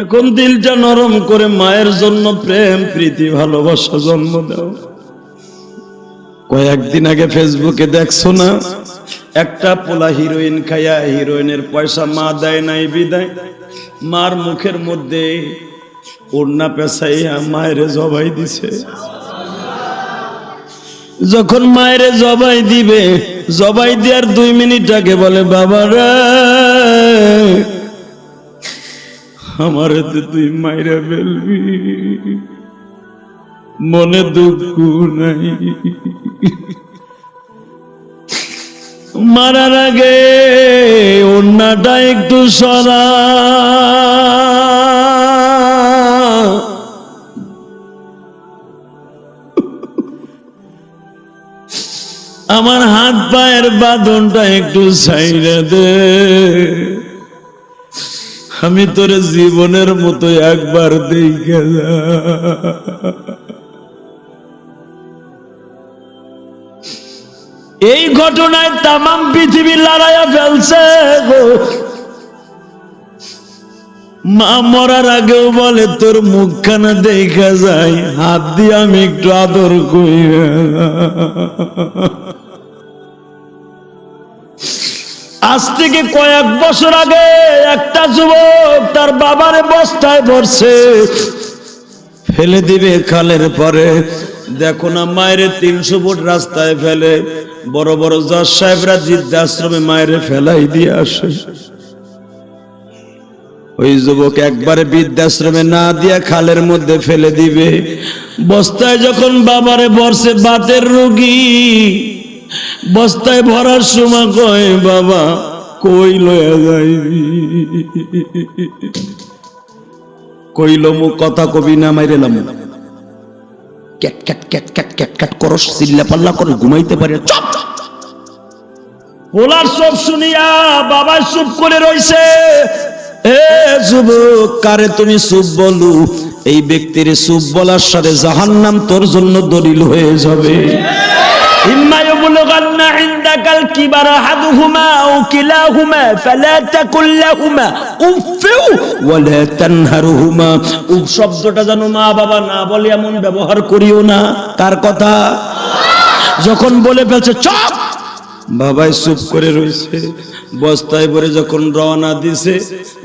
এখন দিলটা নরম করে মায়ের জন্য প্রেম, প্রীতি, ভালোবাসা জন্ম দাও। কয়েকদিন আগে ফেসবুকে দেখছ না? একটা পোলা হিরোইন খাইয়া হিরোইনের পয়সা মা দেয় নাই, বিদায়। মার মুখের মধ্যে ওড়না পেশাইয়া মায়ের জবাই দিছে। যখন মায়ের জবাই দিবে, জবাই দেওয়ার দুই মিনিট আগে বলে, বাবারা আমার তুই মাইরা ফেলবি। মনে দুঃখ নাই। মারার আগে অন্যটা একটু সরা। আমার হাত পায়ের বাঁধনটা একটু সাইরে দে। আমি তোর জীবনের মতো একবার দেখে এই ঘটনায় তামাম পৃথিবী লড়াইয়া ফেলছে মা মরার আগেও বলে, তোর মুখখানা দেখা যায় হাত দিয়ে আমি একটু আদর করি আজ থেকে কয়েক বছর আগে একটা যুবক তার বাবারে বস্তায় ভরছে। ফেলে দিবে খালের পরে। দেখো না, মায়ের তিনশো ফুট রাস্তায় ফেলে। বড় বড় জজ সাহেবরা বৃদ্ধাশ্রমে মায়ের ফেলাই দিয়ে আসে। ওই যুবক একবারে বৃদ্ধাশ্রমে না দিয়া খালের মধ্যে ফেলে দিবে। বস্তায় যখন বাবারে বর্ষে বাতের রোগী বস্তায় ভরার সময় কয়, বাবা, কই লয়া যাইবি? কইল, মু কথা কবি না, মাইরে লাম। Cat cat cat cat cat cat, করস, চিল্লা পাল্লা করে ঘুমাইতে পারে। চপ ওলার সব শুনিয়া বাবা চুপ করে রইছে। এ যুবক, কারে তুমি চুপ বলু? এই ব্যক্তির চুপ বলার সাথে জাহান্নাম তোর জন্য দলিল হয়ে যাবে। ঠিক يبلغن عندك الكبر أحدهما أو كلاهما فلا تقل لهما أف ولا تنهرهما উফ শব্দটা যেন মা বাবা না বলে এমন ব্যবহার করিও না কার কথা যখন বলে ফেলছে চপ বাবাই চুপ করে রয়েছে বস্তায় ভরে যখন রওনা দিছে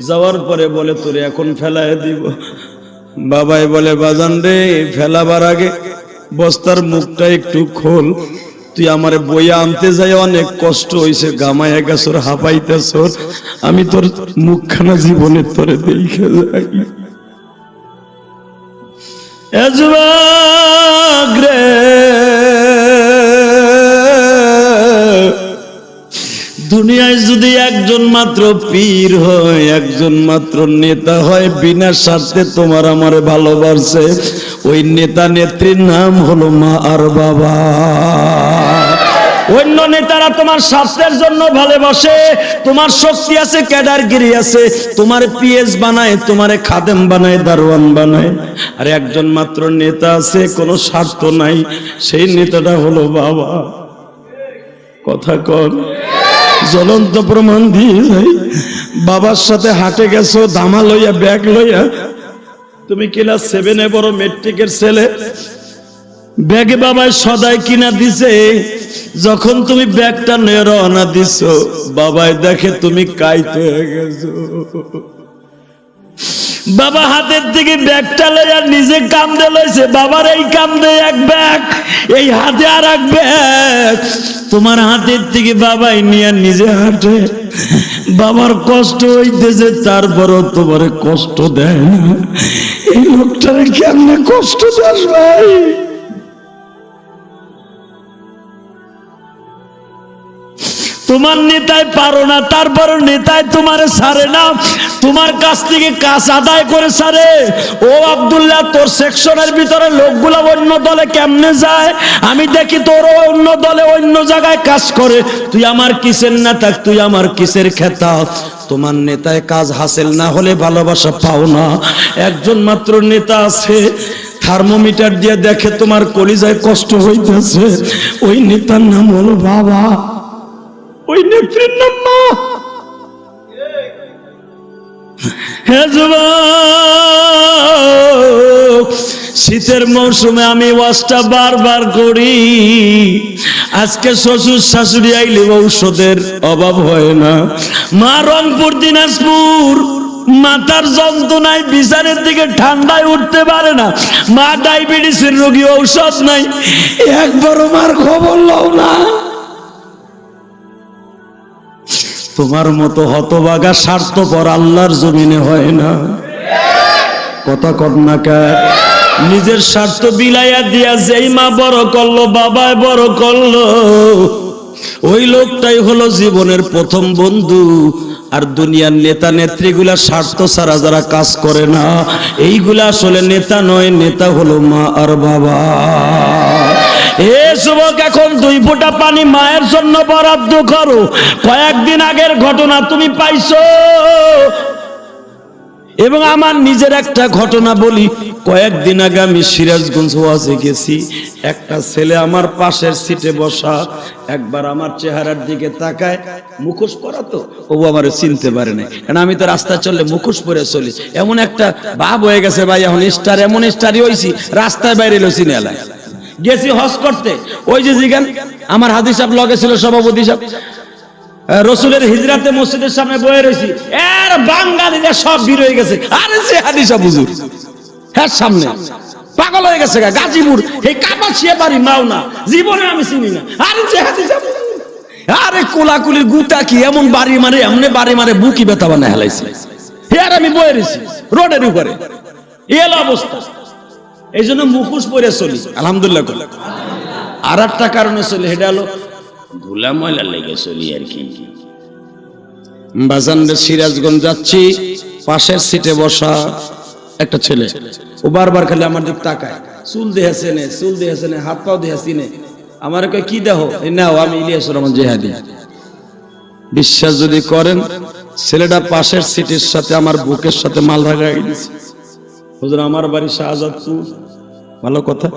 যাওয়ার পরে বলে তোরে এখন ফেলায় দিব বাবাই বলে বাজান রে ফেলাবার আগে বস্তার মুখটা একটু খোল তুই আমার বইয়া আনতে যাই, অনেক কষ্ট হইছে গামায়া গেছর হাঁপাইতেছর আমি তোর মুখখানা জীবনের তোরে দেখে যাই। দুনিয়ায় যদি একজন মাত্র পীর হয়, একজন মাত্র নেতা হয়, বিনা স্বার্থে তোমার আমার ভালোবাসে। ওই নেতা নেত্রীর নাম হলো মা আর বাবা। অন্য নেতারা তোমার স্বাস্থ্যের জন্য ভালোবাসে, তোমার শক্তি আছে ক্যাডারগিরি আছে, তোমার পিএস বানায়, তোমার খাদেম বানায়, দারোয়ান বানায়। আর একজন মাত্র নেতা আছে, কোনো স্বার্থ নাই, সেই নেতাটা হলো বাবা। কথা কর জ্বলন্ত প্রমাণ দিয়ে যাই বাবার সাথে হাটে গেছো, দামা লইয়া, ব্যাগ লইয়া। তুমি ক্লাস সেভেনে বড় মেট্রিকের ছেলে? ব্যাগে বাবায় সদাই কিনা দিছে। যখন তুমি ব্যাগটা নিয়ে রওনা দিছ বাবাই দেখে তুমি কাইতে হয়ে গেছো। বাবা হাতের থেকে ব্যাগটা লইয়া নিজে কামড়ে লইছে। বাবার এই কামড়ে এক ব্যাগ, এই হাতে আর এক ব্যাগ। তোমার হাতের থেকে বাবাই নিয়ে নিজে হাঁটে। বাবার কষ্ট হইতেছে, তারপরও তোমার কষ্ট দেয় না। এই লোকটারে কেমনে কষ্ট দেয় ভাই? তোমার নেতায় পারো না তারপর নেতায় তোমার সারে না। তোমার কাছ থেকে কাজ আদায় করে সারে ও আব্দুল্লাহ, তোর সেকশনের ভিতরে লোকগুলা অন্য দলে কেমনে যায়? আমি দেখি তোর অন্য দলে অন্য জায়গায় কাজ করে। তুই আমার কিসের না থাক তুই আমার কিসের খেতা? তোমার নেতায় কাজ হাসিল না হলে ভালোবাসা পাও না। একজন মাত্র নেতা আছে, থার্মোমিটার দিয়ে দেখে তোমার কলিজায় কষ্ট হইতেছে। ওই নেতার নাম হলো বাবা। ওই নেত্রীর নাম মা। শীতের মৌসুমে আমি ওয়াজটা বারবার করি। আজকে শ্বশুর শাশুড়ি আইলে ঔষধের অভাব হয় না। মা রংপুর, দিনাজপুর, মাথার যন্ত্রণায় বিচারের দিকে ঠান্ডায় উঠতে পারে না। মা ডায়াবেটিসের রোগী ঔষধ নাই। একবারও মার খবর লও না। তোমার মতো হতবাগা স্বার্থপর আল্লাহর জমিনে হয় না। কথা কন্যাকা নিজের স্বার্থ বিলাইয়া দিয়া যেই মা বড় করল বাবায় বড় করল, ওই লোকটাই হলো জীবনের প্রথম বন্ধু। আর দুনিয়ার নেতা নেত্রীগুলা স্বার্থ ছাড়া যারা কাজ করে না, এইগুলা আসলে নেতা নয়, নেতা হলো মা আর বাবা। এ যুবক, এখন দুই ফোঁটা পানি মায়ের জন্য বরাদ্দ করো। কয়েকদিন আগের ঘটনা তুমি পাইছো। এবং আমার নিজের একটা ঘটনা বলি, কয়েকদিন আগে আমি সিরাজগঞ্জ ওয়াজে একটা ছেলে আমার পাশের সিটে বসা, একবার আমার চেহারার দিকে তাকায়, মুখোশ পরা তো? ও আমার চিনতে পারে না কারণ আমি তো রাস্তায় চললে মুখোশ পরে চলি। এমন একটা ভাব হয়ে গেছে ভাই, এখন স্টার এমন স্টারই হয়েছি রাস্তায় বাইরে এলো চিনে গেছি হজ করতে। ওই যে জিগান, আমার হাদিস সাহেব লগে ছিল, সভাপতি সাহেব। রসুলের হিজরাতে মসজিদের সামনে বয়ে রয়েছি এর বাঙালিরা সব ভিড় হয়ে গেছে। আরে সে হাদিসা বুঝুর হ্যাঁ সামনে। পাগল হয়ে গেছে গাজীপুর। এই কাপাসিয়া বাড়ি মাওনা, জীবনে আমি চিনি না। আরে সে হাদিসা। আরে কোলাকুলির গুতা কি এমন বাড়ি মারে এমনি বাড়ি মারে বুকি ব্যথা বানায় হেলাইছে। আর আমি বয়ে রয়েছি রোডের উপরে। এলো অবস্থা। এই জন্য মুখোশ পরে চলি। আলহামদুলিল্লাহ আর একটা কারণে চলি সেটা হলো ধুলা ময়লা লেগে চলি আর কি। বাজানদের সিরাজগঞ্জ যাচ্ছি পাশের সিটে বসা একটা ছেলে। ও বারবার খালি আমার দিক তাকায়। চুল দেহাছে নে চুল দেহাছে নে হাত পাও দেহাছি নে আমার কয় কি দেহ? এই নাও আমি ইলিয়াসুর রহমান জেহাদি। বিশ্বাস যদি করেন ছেলেটা পাশের সিটের সাথে আমার বুকের সাথে মাল লাগাই দিয়েছে হুজুর, আমার বাড়ি শাহজাদপুর। ভালো কথা?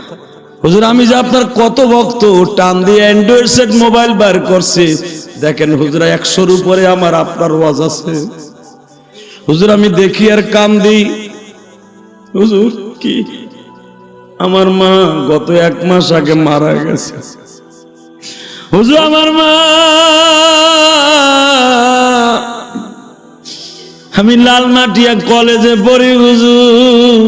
হুজুর, আমি যে আপনার কত ভক্ত, টান দিয়ে অ্যান্ড্রয়েড সেট মোবাইল বার করছে। দেখেন হুজুরা, একশোর উপরে আমার আপনার ওয়াজ আছে। হুজুর, আমি দেখি আর কাম দিই। হুজুর, কি? আমার মা গত এক মাস আগে মারা গেছে। হুজুর, আমার মা আমি লালমাটিয়া কলেজে পড়ি, হুজুর।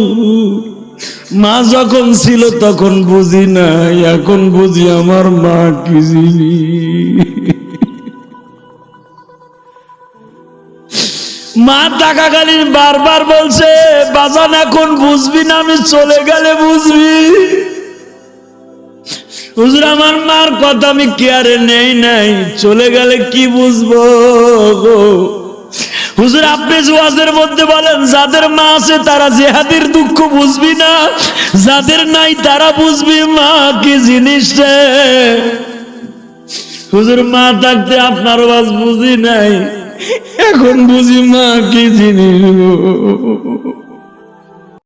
মা যখন ছিল তখন বুঝি নাই, এখন বুঝি আমার মা কি মা টাকাকালীন বারবার বলছে, বাজান, এখন বুঝবি না, আমি চলে গেলে বুঝবি। হুজুর, আমার মার কথা আমি কেয়ারে নেই নাই, চলে গেলে কি বুঝব হুজুর, আপনি জুয়াজের মধ্যে বলেন, যাদের মা আছে তারা জেহাদের দুঃখ বুঝবি না, যাদের নাই তারা বুঝবি মা কি জিনিস হুজুর, মা থাকতে আপনার ওয়াজ বুঝি নাই, এখন বুঝি মা কি জিনিস।